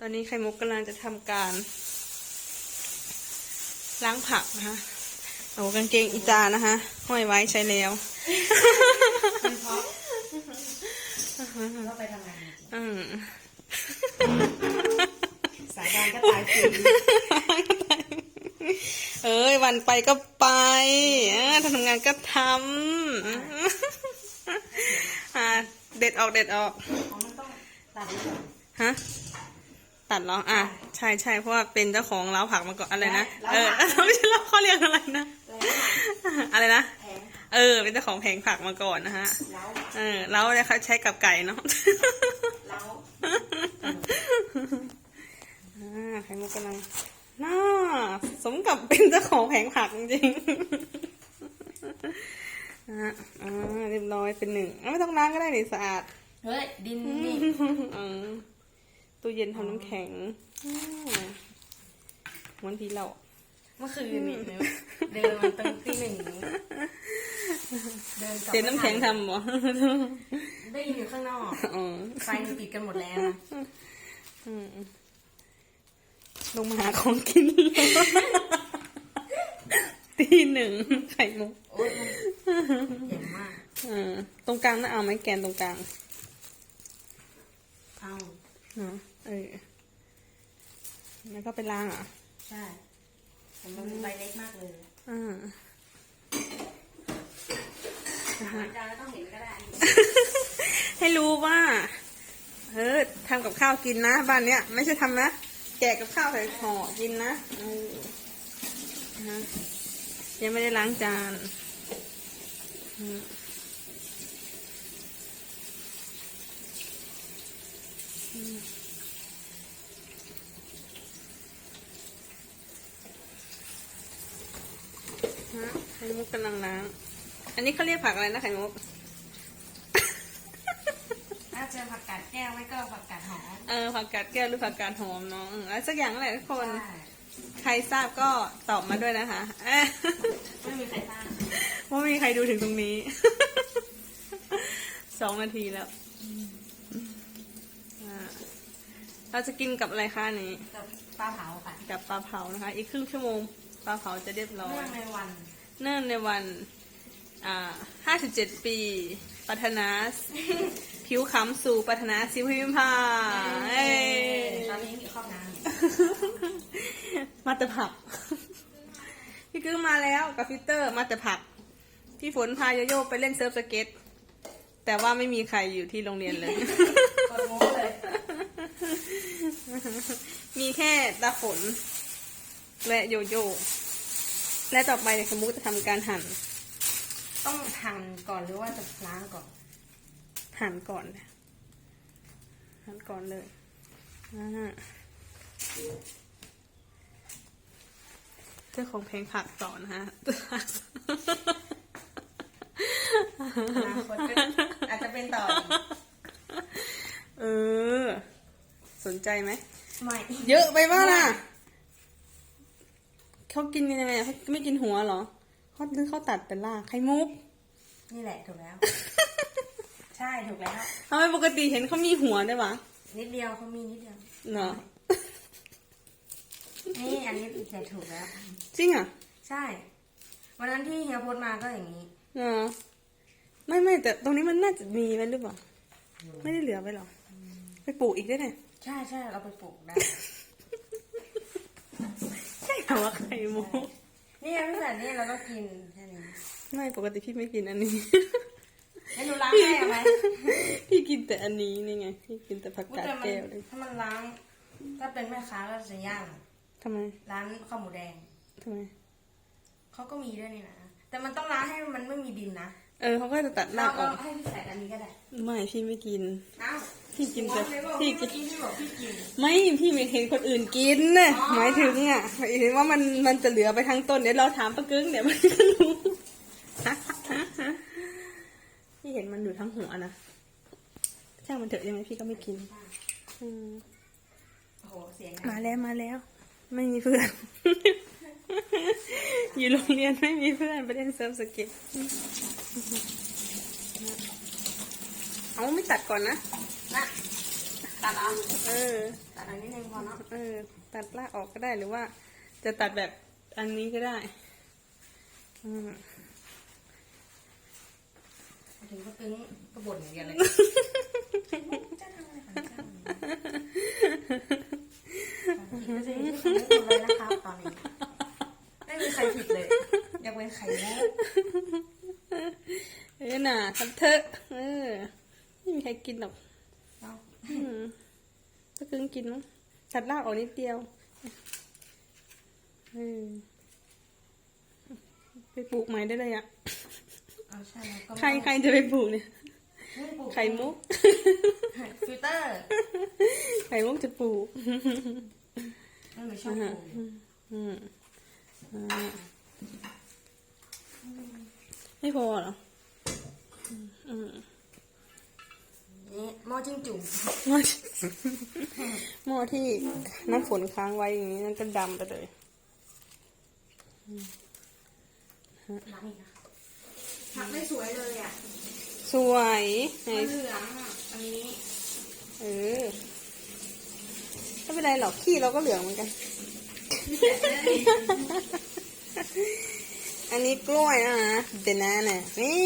ตอนนี้ไข่มุกกำลังจะทำการ ล้างผักนะคะเอากางเกงอีจานะคะห้อยไว้ใช้แล้วก็ไปทำงานจริงอืมๆสายการก็ตายฟรีเอ้ยวันไปก็ไปเออถ้าทำงานก็ทำอ่าเด็ดออกเด็ดออกอ๋อมันต้องตัดด้วยเหรอฮะ ตัดเหรออะใช่ใช่เพราะว่าเป็นเจ้าของร้าวผักมาก่อนอะไรนะร้าวเออผักไม่ใช่ร้าวเขาเรียกอะไรนะแล้วอะไรนะแผงเออ เป็นเจ้าของแผงผักมาก่อนนะฮะแล้วเออแล้วเนี่ยเขาใช้กับไก่เนาะแล้วอ่าไข่มุกกำลังน่าสมกับเป็นเจ้าของแผงผักจริงๆอ่าอ่าเรียบร้อยเป็นหนึ่งอะไม่ต้องล้างก็ได้นี่สะอาดเฮ้ยดินนี่อืม ตู้เย็นทำน้ำแข็งอืมเหมือนพี่เราเมื่อคืนนี่เดินมาตั้งตีหนึ่งเดินกลับเสียน้ำแข็งทำบ่ได้ยินอยู่ข้างนอกอ๋อไฟมันปิดกันหมดแล้วนะอืมลงมาหาของกิน ตีหนึ่งไข่มุกโอ๊ยมันเย็นมากอืมตรงกลางน่าเอาไหมแกนตรงกลาง เอา เนาะเออแล้วก็ไปล้างอะใช่ผมมันใบเล็กมากเลยอ่าอาจารย์ไม่ต้องเห็นก็ได้ ให้รู้ว่าเออทำกับข้าวกินนะ บ้านเนี้ย ไม่ใช่ทำนะ แกะกับข้าวใส่ห่อกินนะเออนะยังไม่ได้ล้างจานอืมอืมฮะไข่มุ กกำลังล้าง อันนี้เขาเรียกผักอะไรนะไข่มุก ถ้าเจอผักกาดแก้วไม่ก็ผักกาดหอมเออผักกาดแก้วหรือผักกาดหอมเนาะเอออะไรสักอย่างนั่นแหละทุกคนใช่ใครทราบก็ตอบมาด้วยนะคะเอ้ยไม่มีใครทราบว่าไม่มีใครดูถึงตรงนี้ สองนาทีแล้วอ่าเราจะกินกับอะไรคะอันนี้ กับปลาเผาค่ะกับปลาเผานะคะ อีกครึ่งชั่วโมง ปลาเผาจะเรียบร้อเนื่ย องในวัน เนื่องในวันอ่า57 ปี ปัทนาผิวขำสู่ปัทนาสิวพิมพาเอ้ยตอนนี้มีครอบน้มาแต่ผัก พี่กึ้งมาแล้วกับฟิลเตอร์มาแต่ผัก พี่ฝนพาโยโย่ไปเล่นเซิร์ฟสเก็ต แต่ว่าไม่มีใครอยู่ที่โรงเรียนเลยำกดโม้เลยมีแค่ตาฝนและโยโย่ และต่อไปเนี่ยสมมุติจะทำการหั่นต้องหั่นก่อนหรือว่าจะล้างก่อน หั่นก่อนนะหั่นก่อนเลยอ่าเจ้าของเพลงผักต่อนะฮะอนาคตก็อาจจะเป็นต่ออีกเออ สนใจไหมไม่ เยอะไปบ้าล่ะ เขากินยังไงอะเขาไม่กินหัวเหรอเขาหรือเขาตัดแต่ล่างไข่มุก นี่แหละถูกแล้ว ใช่ถูกแล้ว ทำไมปกติเห็นเขามีหัวได้วยวะนิดเดียวเขามีนิดเดียวเหรอนี่อันนี้เสร็จถูกแล้ว จริงอะใช่ วันนั้นที่เฮียโพสต์มาก็อย่างนี้เหรอไม่ไม่แต่ตรงนี้มันน่าจะมีไว้หรือเปล่า ไม่ได้เหลือไว้หรอ ไปปลูกอีกได้ไงใช่ใช่เราไปปลูกได้ ใช่เหรอวะไข่มุกนี่พี่สันนี่เราก็กินแค่นี้ไม่ปกติพี่ไม่กินอันนี้ให้หนูล้างให้เอาไหมพี่กินแต่อันนี้นี่ไงพี่กินแต่ผักอุ๊ยกาดแต่มันแก้วเลยถ้ามันล้าง ถ้าเป็นแม่ค้าก็จะย่างทำไมร้านข้าวหมูแดงทำไมเขาก็มีด้วยนี่นะแต่มันต้องล้างให้มันไม่มีดินนะเออเขาก็จะตัดเรารากอเราอกให้พี่ใส่อันนี้ก็ได้ ไม่พี่ไม่กินเอ้า พี่กินแต่แต่พี่พี่กินเมื่อกี้พี่บอกพี่กินไม่พี่ไม่เห็นคนอื่นกินนะอ๋อหมายถึงอะหมายถึงว่ามันมันจะเหลือไปทั้งต้นเดี๋ยวเราถามป้ากึ้งเดี๋ยวมันก็รู้พี่เห็นมันอยู่ทั้งหัวนะช่างมันเถอะยังไงพี่ก็ไม่กินอืมโอ้โหเสียงมาแล้วมาแล้ว ไม่มีเพื่อน อยู่โรงเรียนไม่มีเพื่อนไปเล่นเซิร์ฟสเก็ตเอาไม่ตัดก่อนนะ นะตัดเอาเออ ตัดอันนี้นึงพอเนาะเออ ตัดรากออกก็ได้หรือว่า จะตัดแบบอันนี้ก็ได้ อืมถึงก็ตึงก็บ่นอย่างเดียวเลยจะทำอะไรของเจ้าก็จะมีที่คนไม่รู้เลยนะครับตอนนี้ไม่มีใครผิดเลยอยากเป็นไข่มุกเออน่ะทำเถอะเออไม่มีใครกินหรอก เนาะอืมก็ครึ่งกินมั้งตัดรากออกนิดเดียวเออไปปลูกใหม่ได้เลยอะเอาใช่แล้วก็ใครใครจะไปปลูกเนี่ยไม่ปลูกไข่มุก ฟิลเตอร์ ไข่มุกจะปลูกนั่นหนูชอบปลูกอืมอ่าไม่พอเหรอ อืม นี่หม้อจิ้งจุ่มหม้อหม้อที่น้ำฝนค้างไว้อย่างนี้นั่นก็ดำไปเลยล้างอีกนะผักไม่สวยเลยอะ สวยไหนมันเหลืองอะอันนี้ เออไม่เป็นไรหรอกขี้เราก็เหลืองเหมือนกัน อันนี้กล้วยนะนะเดนาน่ะนี่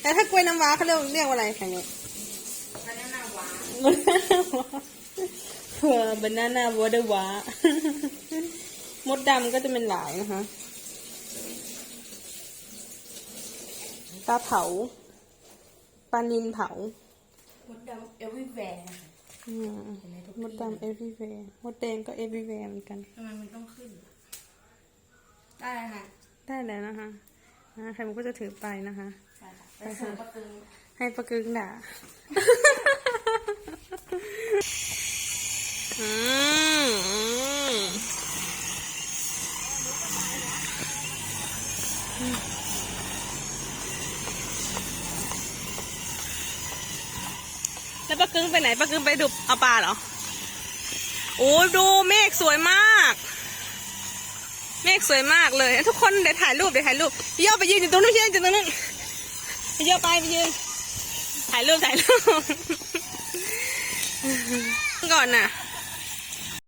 แต่ถ้ากล้วยน้ำว้าเขาเรียกเรียกว่าอะไรคะเนี่ย บานาน่าวอเดอร์วามดดำก็จะเป็นหลายนะคะปลาเผาปลานินเผามดดำเอวิแวร์อืมเห็นไหมทุกมดดำ everywhere มดแดงก็ everywhere เหมือนกันทำไมมันต้องขึ้น ได้ค่ะ ได้แล้วนะคะอ่าใครมันก็จะถือไปนะคะใช่ค่ะไปเสิร์ฟประกึงให้ประกึงด่า อืมแล้วป้ากึ้งไปไหนป้ากึ้งไปดูเอาปลาเหรอ โอ้ยดูเมฆสวยมาก เมฆสวยมากเลย ทุกคนเดี๋ยวถ่ายรูปเดี๋ยวถ่ายรูปพี่ย่อไปยืนอยู่ตรงนู้นพี่ย่อยู่ตรงนู้นพี่ย่อไปไปยืนถ่ายรูปถ่ายรูป ก่อนน่ะ